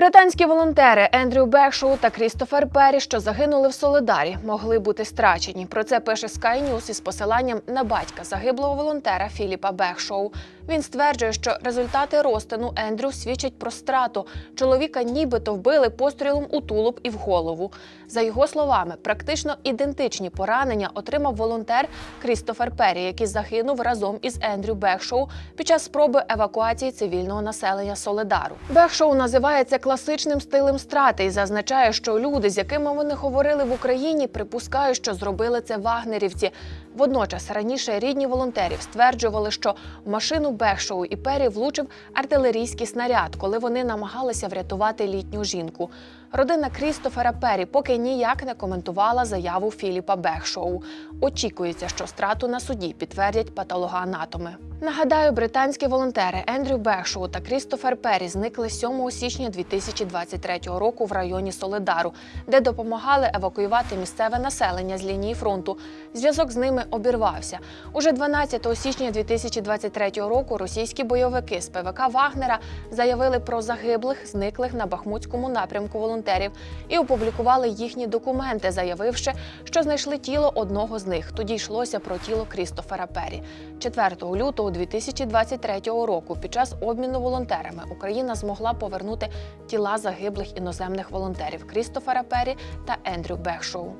Британські волонтери Ендрю Бекшоу та Крістофер Перрі, що загинули в Солидарі, могли бути страчені. Про це пише Sky News із посиланням на батька загиблого волонтера Філіпа Бекшоу. Він стверджує, що результати розтину Ендрю свідчать про страту. Чоловіка нібито вбили пострілом у тулуб і в голову. За його словами, практично ідентичні поранення отримав волонтер Крістофер Перрі, який загинув разом із Ендрю Бекшоу під час спроби евакуації цивільного населення Соледару. Бекшоу називає це класичним стилем страти і зазначає, що люди, з якими вони говорили в Україні, припускають, що зробили це вагнерівці. Водночас раніше рідні волонтерів стверджували, що машину Бекшоу і Пері влучив артилерійський снаряд, коли вони намагалися врятувати літню жінку. Родина Крістофера Пері поки ніяк не коментувала заяву Філіпа Бехшоу. Очікується, що страту на суді підтвердять патологоанатоми. Нагадаю, британські волонтери Ендрю Бекшоу та Крістофер Пері зникли 7 січня 2023 року в районі Соледару, де допомагали евакуювати місцеве населення з лінії фронту. Зв'язок з ними обірвався. Уже 12 січня 2023 року російські бойовики з ПВК Вагнера заявили про загиблих, зниклих на Бахмутському напрямку волонтерів і опублікували їхні документи, заявивши, що знайшли тіло одного з них. Тоді йшлося про тіло Крістофера Пері. 4 лютого 2023 року під час обміну волонтерами Україна змогла повернути тіла загиблих іноземних волонтерів Крістофера Пері та Ендрю Бекшоу.